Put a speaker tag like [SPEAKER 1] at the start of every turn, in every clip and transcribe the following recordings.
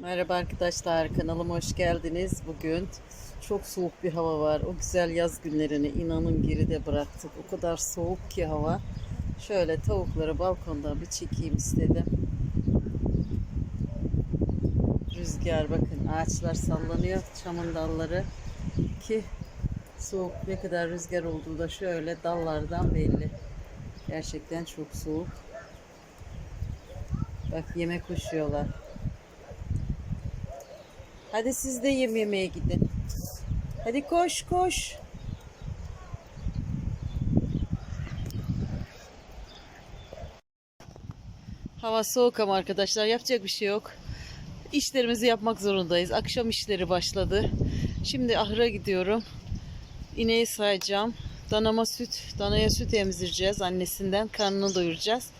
[SPEAKER 1] Merhaba arkadaşlar kanalıma hoş geldiniz. Bugün çok soğuk bir hava var. O güzel yaz günlerini inanın geride bıraktık. O kadar soğuk ki hava. Şöyle tavukları balkondan bir çekeyim istedim. Rüzgar bakın ağaçlar sallanıyor. Çamın dalları ki soğuk ne kadar rüzgar olduğu da şöyle dallardan belli. Gerçekten çok soğuk. Bak yemek koşuyorlar. Hadi siz de yem yemeye gidin. Hadi koş koş. Hava soğuk ama arkadaşlar yapacak bir şey yok. İşlerimizi yapmak zorundayız. Akşam işleri başladı. Şimdi ahıra gidiyorum. İneği sayacağım. Danama süt, danaya süt emzireceğiz annesinden. Karnını doyuracağız.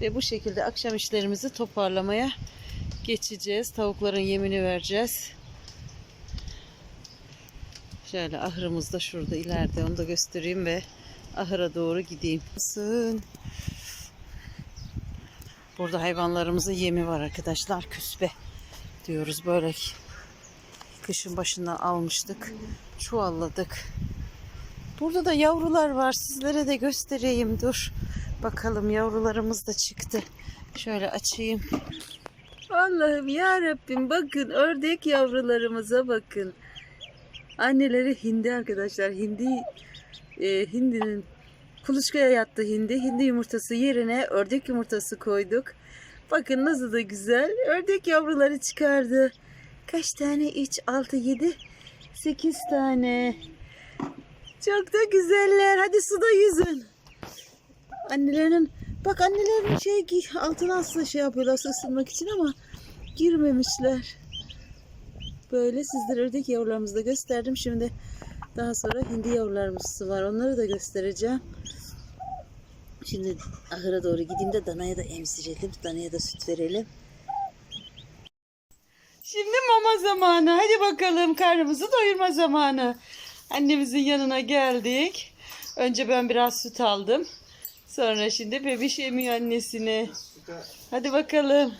[SPEAKER 1] Ve bu şekilde akşam işlerimizi toparlamaya geçeceğiz. Tavukların yemini vereceğiz. Şöyle ahırımız da şurada ileride onu da göstereyim ve ahıra doğru gideyim. Sın. Burada hayvanlarımızın yemi var arkadaşlar. Küspe diyoruz böyle. Kışın başından almıştık. Çuvalladık. Burada da yavrular var. Sizlere de göstereyim. Dur. Bakalım yavrularımız da çıktı. Şöyle açayım. Allah'ım ya Rabbim bakın ördek yavrularımıza bakın. Anneleri hindi arkadaşlar. Hindi e, hindinin kuluçkaya yattı hindi. Hindi yumurtası yerine ördek yumurtası koyduk. Bakın nasıl da güzel. Ördek yavruları çıkardı. Kaç tane? 3, 6, 7, 8 tane. Çok da güzeller. Hadi suda yüzün. Annelerinin bak annelerinin şey altına aslında şey yapıyorlar ısınmak için ama girmemişler. Böyle sizlere ördek yavrularımızı da gösterdim. Şimdi daha sonra hindi yavrularımız var. Onları da göstereceğim. Şimdi ahıra doğru gideyim de danaya da emzirelim. Danaya da süt verelim. Şimdi mama zamanı. Hadi bakalım karnımızı doyurma zamanı. Annemizin yanına geldik. Önce ben biraz süt aldım. Sonra şimdi bebiş emiyor annesine. Hadi bakalım.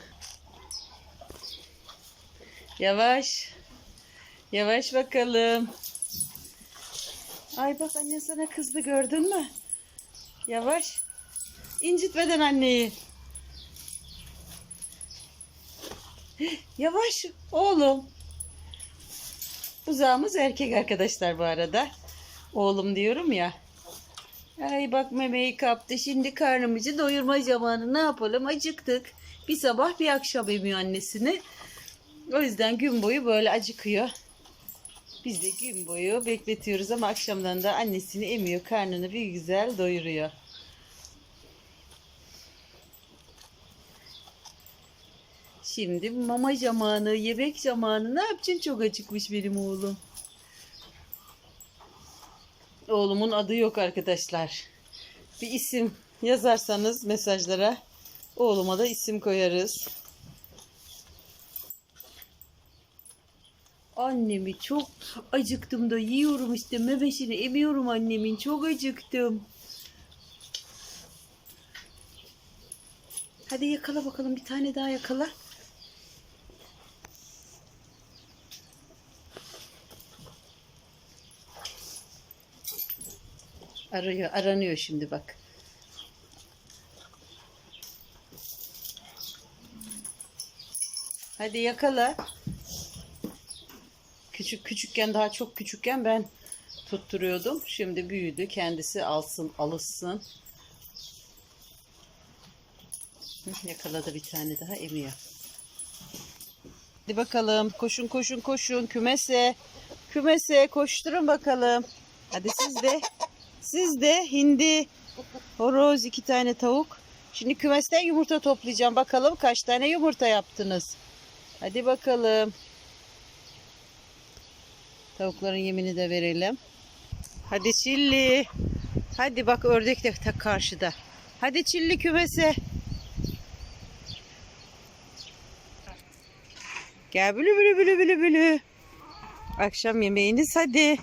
[SPEAKER 1] Yavaş. Yavaş bakalım. Ay bak anne sana kızdı gördün mü? Yavaş. İncitmeden anneyi. Yavaş oğlum. Buzağımız erkek arkadaşlar bu arada. Oğlum diyorum ya. Ay bak memeyi kaptı. Şimdi karnımızı doyurma zamanı. Ne yapalım? Acıktık. Bir sabah bir akşam emiyor annesini. O yüzden gün boyu böyle acıkıyor. Biz de gün boyu bekletiyoruz ama akşamdan da annesini emiyor. Karnını bir güzel doyuruyor. Şimdi mama zamanı, yemek zamanı. Ne yapacaksın? Çok acıkmış benim oğlum. Oğlumun adı yok arkadaşlar. Bir isim yazarsanız mesajlara oğluma da isim koyarız. Annemi çok acıktım da yiyorum işte memesini emiyorum annemin çok acıktım. Hadi yakala bakalım bir tane daha yakala. Arıyor, aranıyor şimdi bak. Hadi yakala. Küçük küçükken daha çok küçükken ben tutturuyordum. Şimdi büyüdü. Kendisi alsın, alışsın. Yakaladı bir tane daha emiyor. Hadi bakalım. Koşun koşun koşun. Kümese. Kümese koşturun bakalım. Hadi siz de. Siz de hindi, horoz, iki tane tavuk. Şimdi kümesten yumurta toplayacağım. Bakalım kaç tane yumurta yaptınız. Hadi bakalım. Tavukların yemini de verelim. Hadi çilli. Hadi bak ördek de karşıda. Hadi çilli kümese. Gel bülü bülü bülü bülü bülü. Akşam yemeğiniz hadi.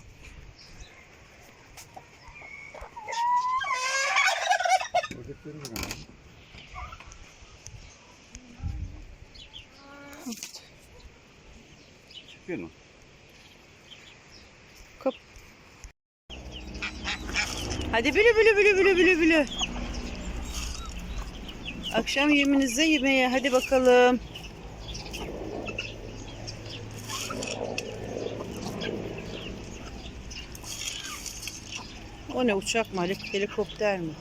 [SPEAKER 2] Yapıyor mu?
[SPEAKER 1] Hadi bülü bülü bülü bülü bülü bülü. Akşam yeminize yemeğe hadi bakalım. O ne uçak mı helik- helikopter mi?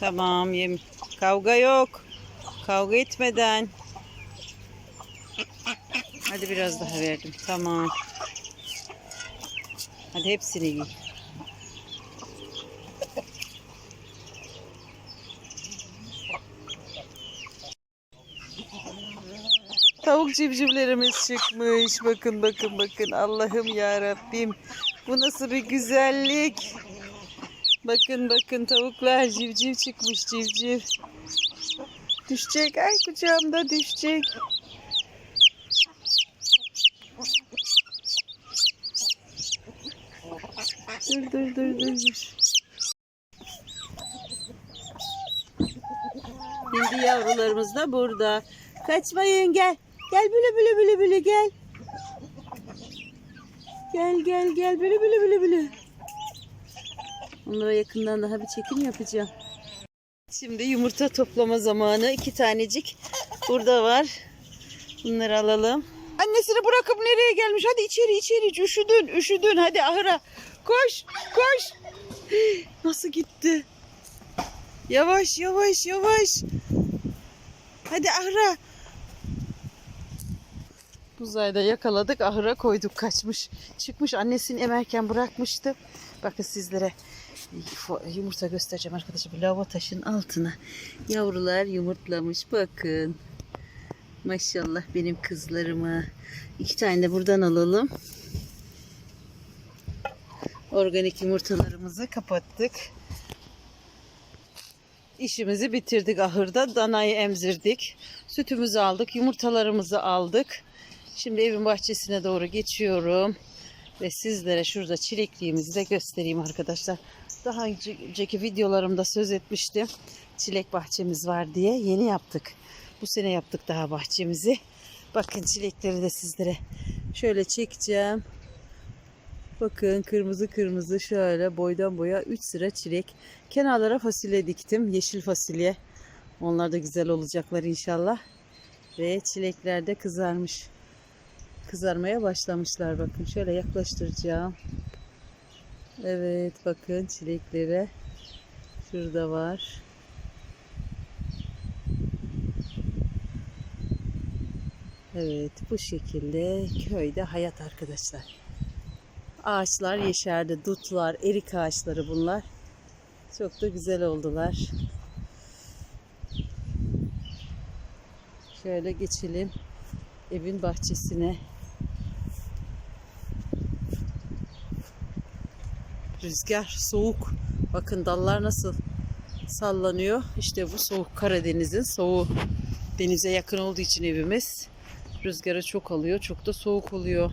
[SPEAKER 1] Tamam yem. Kavga yok. Kavga etmeden. Hadi biraz daha verdim. Tamam. Hadi hepsini yiyin. Tavuk civcivlerimiz çıkmış. Bakın bakın bakın. Allah'ım ya Rabbim. Bu nasıl bir güzellik. Bakın bakın tavuklar civciv çıkmış civciv. Düşecek. Ay kucağımda düşecek. Dur dur dur dur dur. Yavrularımız da burada. Kaçmayın gel. Gel bülü bülü bülü bülü gel. Gel gel gel bülü bülü bülü bülü. Onlara yakından daha bir çekim yapacağım. Şimdi yumurta toplama zamanı. İki tanecik burada var. Bunları alalım. Annesini bırakıp nereye gelmiş? Hadi içeri içeri. Üşüdün üşüdün. Hadi ahıra. Koş koş. Nasıl gitti? Yavaş yavaş yavaş. Hadi ahıra. Buzayda yakaladık ahıra koyduk kaçmış. Çıkmış annesini emerken bırakmıştı. Bakın sizlere yumurta göstereceğim arkadaşlar. Lava taşın altına yavrular yumurtlamış. Bakın. Maşallah benim kızlarıma. İki tane de buradan alalım. Organik yumurtalarımızı kapattık. İşimizi bitirdik ahırda. Danayı emzirdik. Sütümüzü aldık. Yumurtalarımızı aldık. Şimdi evin bahçesine doğru geçiyorum. Ve sizlere şurada çilekliğimizi de göstereyim arkadaşlar. Daha önceki videolarımda söz etmiştim. Çilek bahçemiz var diye yeni yaptık. Bu sene yaptık daha bahçemizi. Bakın çilekleri de sizlere şöyle çekeceğim. Bakın kırmızı kırmızı şöyle boydan boya 3 sıra çilek. Kenarlara fasulye diktim. Yeşil fasulye. Onlar da güzel olacaklar inşallah. Ve çilekler de kızarmış. Kızarmaya başlamışlar bakın. Şöyle yaklaştıracağım. Evet bakın çileklere. Şurada var. Evet bu şekilde köyde hayat arkadaşlar. Ağaçlar yeşerdi. Dutlar, erik ağaçları bunlar. Çok da güzel oldular. Şöyle geçelim evin bahçesine. Rüzgar soğuk. Bakın dallar nasıl sallanıyor. İşte bu soğuk Karadeniz'in soğuğu. Denize yakın olduğu için evimiz rüzgarı çok alıyor. Çok da soğuk oluyor.